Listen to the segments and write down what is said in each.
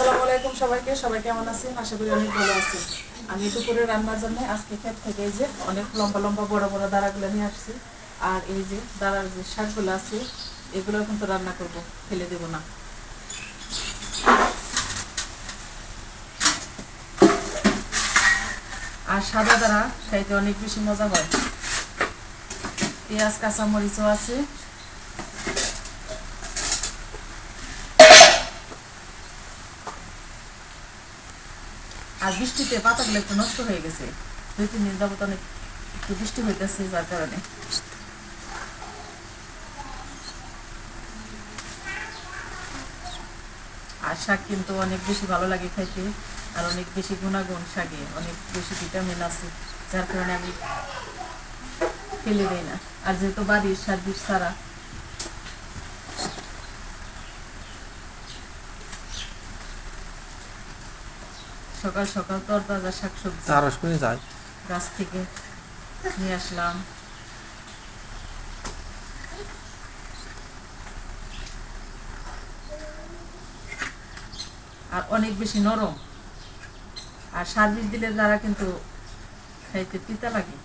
আসসালামু আলাইকুম সবাইকে, সবাই কেমন আছেন? আশা করি অনেক ভালো আছেন। আমি দুপুরে রান্নার জন্য আজকে ক্ষেত থেকে যে অনেক লম্বা লম্বা বড় বড় দাঁড়াগুলো নিয়ে আসছি। আর এই যে দাঁড়ার যে শাকগুলো আছে, এগুলো কিন্তু রান্না করব, ফেলে দেব না। আর সাদা দাঁড়া, খাইতে অনেক বেশি মজা হয়। পেঁয়াজ, কাঁচামরিচও আছে আর বৃষ্টিতে পাতাগুলো একটু নষ্ট হয়ে গেছে। দুই, তিন দিন যাবত অনেক একটু বৃষ্টি হইতেছে, যার কারণে। আর শাক কিন্তু অনেক বেশি ভালো লাগে খাইতে, আর অনেক বেশি গুণাগুণ শাকে, অনেক বেশি ভিটামিন আছে, যার কারণে আমি ফেলে দেই না। আর যেহেতু বাড়ির সার বিষ ছাড়া সকাল সকাল তরতাজা শাকসবজি। রস করে যায় গাছ থেকে নিয়ে আসলাম। আর অনেক বেশি নরম। আর সার্ভিস দিলে যারা কিন্তু খাইতে তিতা লাগে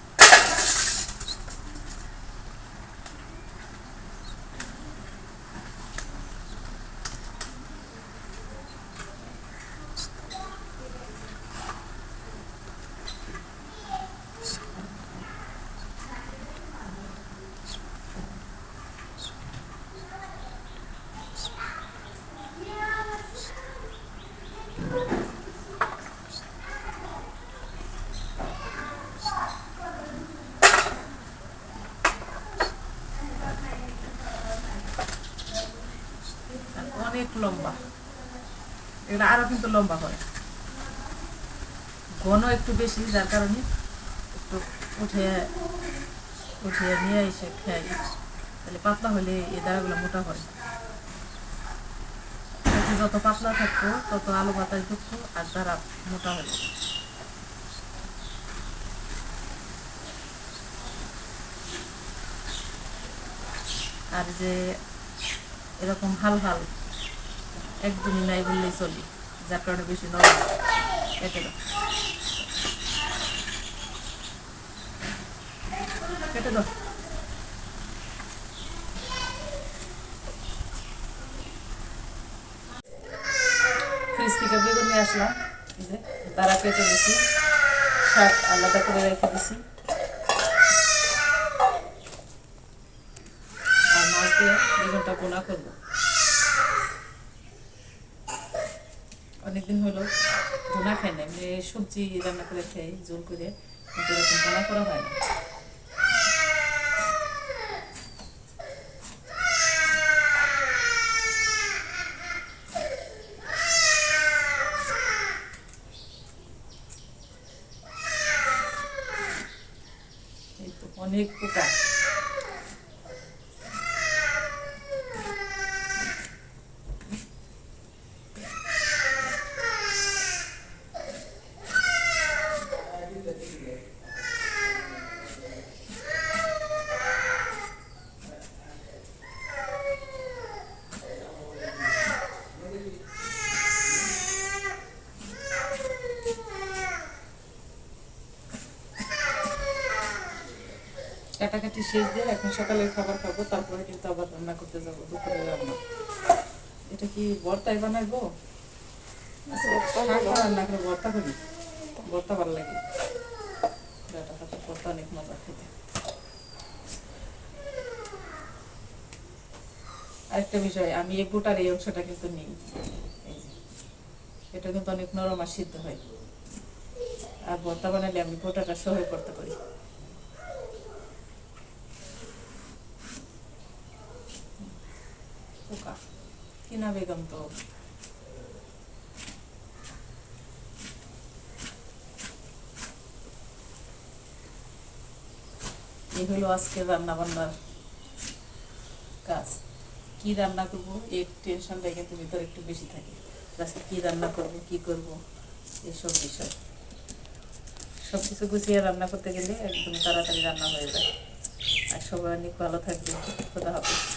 আর অনেক লম্বা। এগুলো আরও কিন্তু লম্বা হয়। ঘন একটু বেশি, যার কারণে একটু উঠে উঠিয়ে নিয়ে এসে খাই তাহলে পাতলা হলে এই দাঁড়াগুলো মোটা হয়। যত পাতলা থাকতো তত আলু বাতাস ঢুকতো আর দাঁড়া মোটা হলো আর যে এরকম হাল হাল একদমই নাই বললেই চলি, যার কারণে বেশি নরম। কেটে দাও। কেটে দাও। থেকে নিয়ে আসলাম। আলাদা করে রেখে দিছি। আর মাছ দিয়ে বেগুনটা বোনা করব। অনেকদিন হলো বোনা খাই না, এমনি সবজি রান্না করে খাই, জোল করে, কিন্তু এরকম বোনা করা হয় না। অনেক পোকা। কাটাকাটি শেষ দিয়ে এখন সকালের খাবার খাব তারপরে কিন্তু আবার রান্না করতে যাব দুপুরে রান্না। এটা কি বর্তায় বানাবো আচ্ছা, রান্না করে বর্তা করি? বর্তা ভালো লাগে। ডাটা কাটা ভর্তা অনেক মজা খেতে। আরেকটা বিষয় আমি এই বুটার এই অংশটা কিন্তু নেই। এটা কিন্তু অনেক নরম আর সিদ্ধ হয়। আর ভর্তা বানালে আমি বোটাটা সহ করতে পারি পোকা কিনা বেগম তো এই আজকে রান্না বান্নার কাজ। কি রান্না করব? এই টেনশনটা কিন্তু ভিতরে একটু বেশি থাকে। আজকে কি রান্না করব, কি করব এইসব বিষয়। সব কিছু গুছিয়ে রান্না করতে গেলে একদম তাড়াতাড়ি রান্না হয়ে যায়। আর সবাই অনেক ভালো থাকবে। খোদা হাফিজ।